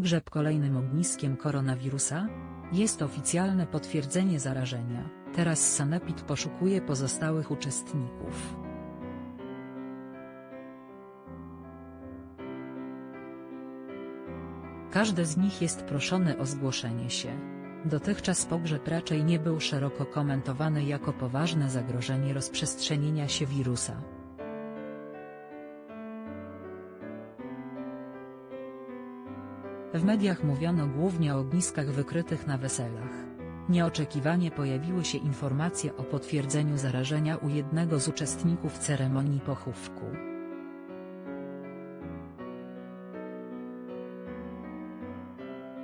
Pogrzeb kolejnym ogniskiem koronawirusa? Jest oficjalne potwierdzenie zarażenia, teraz Sanepid poszukuje pozostałych uczestników. Każdy z nich jest proszony o zgłoszenie się. Dotychczas pogrzeb raczej nie był szeroko komentowany jako poważne zagrożenie rozprzestrzenienia się wirusa. W mediach mówiono głównie o ogniskach wykrytych na weselach. Nieoczekiwanie pojawiły się informacje o potwierdzeniu zarażenia u jednego z uczestników ceremonii pochówku.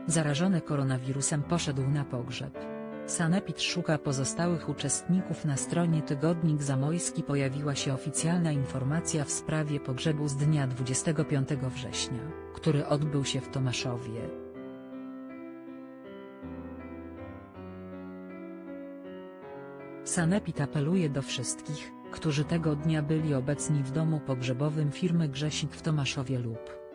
Zarażony koronawirusem poszedł na pogrzeb. Sanepid szuka pozostałych uczestników na stronie Tygodnik Zamojski pojawiła się oficjalna informacja w sprawie pogrzebu z dnia 25 września, który odbył się w Tomaszowie. Sanepid apeluje do wszystkich, którzy tego dnia byli obecni w domu pogrzebowym firmy Grzesik w Tomaszowie lub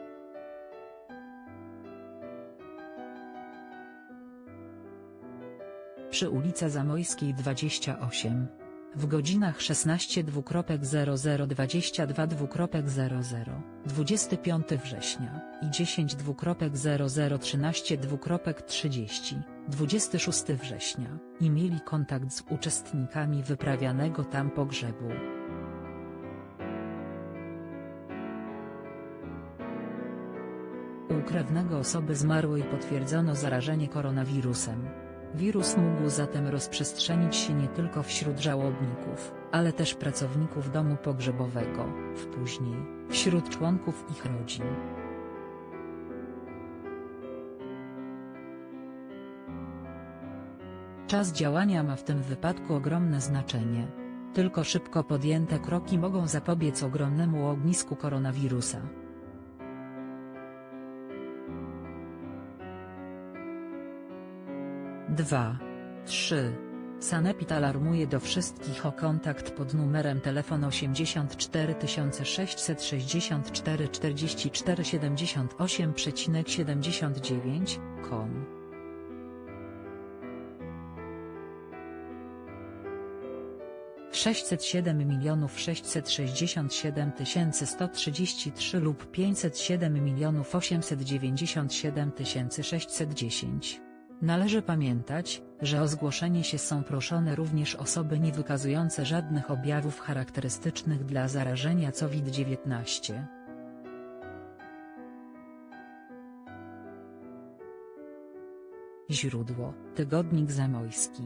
przy ulicy Zamojskiej 28. W godzinach 16.00-22.00, 25 września i 10.00-13.30, 26 września, i mieli kontakt z uczestnikami wyprawianego tam pogrzebu. U krewnego osoby zmarłej potwierdzono zarażenie koronawirusem. Wirus mógł zatem rozprzestrzenić się nie tylko wśród żałobników, ale też pracowników domu pogrzebowego, w później, wśród członków ich rodzin. Czas działania ma w tym wypadku ogromne znaczenie. Tylko szybko podjęte kroki mogą zapobiec ogromnemu ognisku koronawirusa. 2. 3. Sanepid alarmuje do wszystkich o kontakt pod numerem telefon 84 664 44 78,79, com. Sześćset siedem milionów sześćset sześćdziesiąt siedem tysięcy sto trzydzieści trzy lub pięćset siedem milionów osiemset dziewięćdziesiąt siedem tysięcy sześćset dziesięć. Należy pamiętać, że o zgłoszenie się są proszone również osoby nie wykazujące żadnych objawów charakterystycznych dla zarażenia COVID-19. Źródło: Tygodnik Zamojski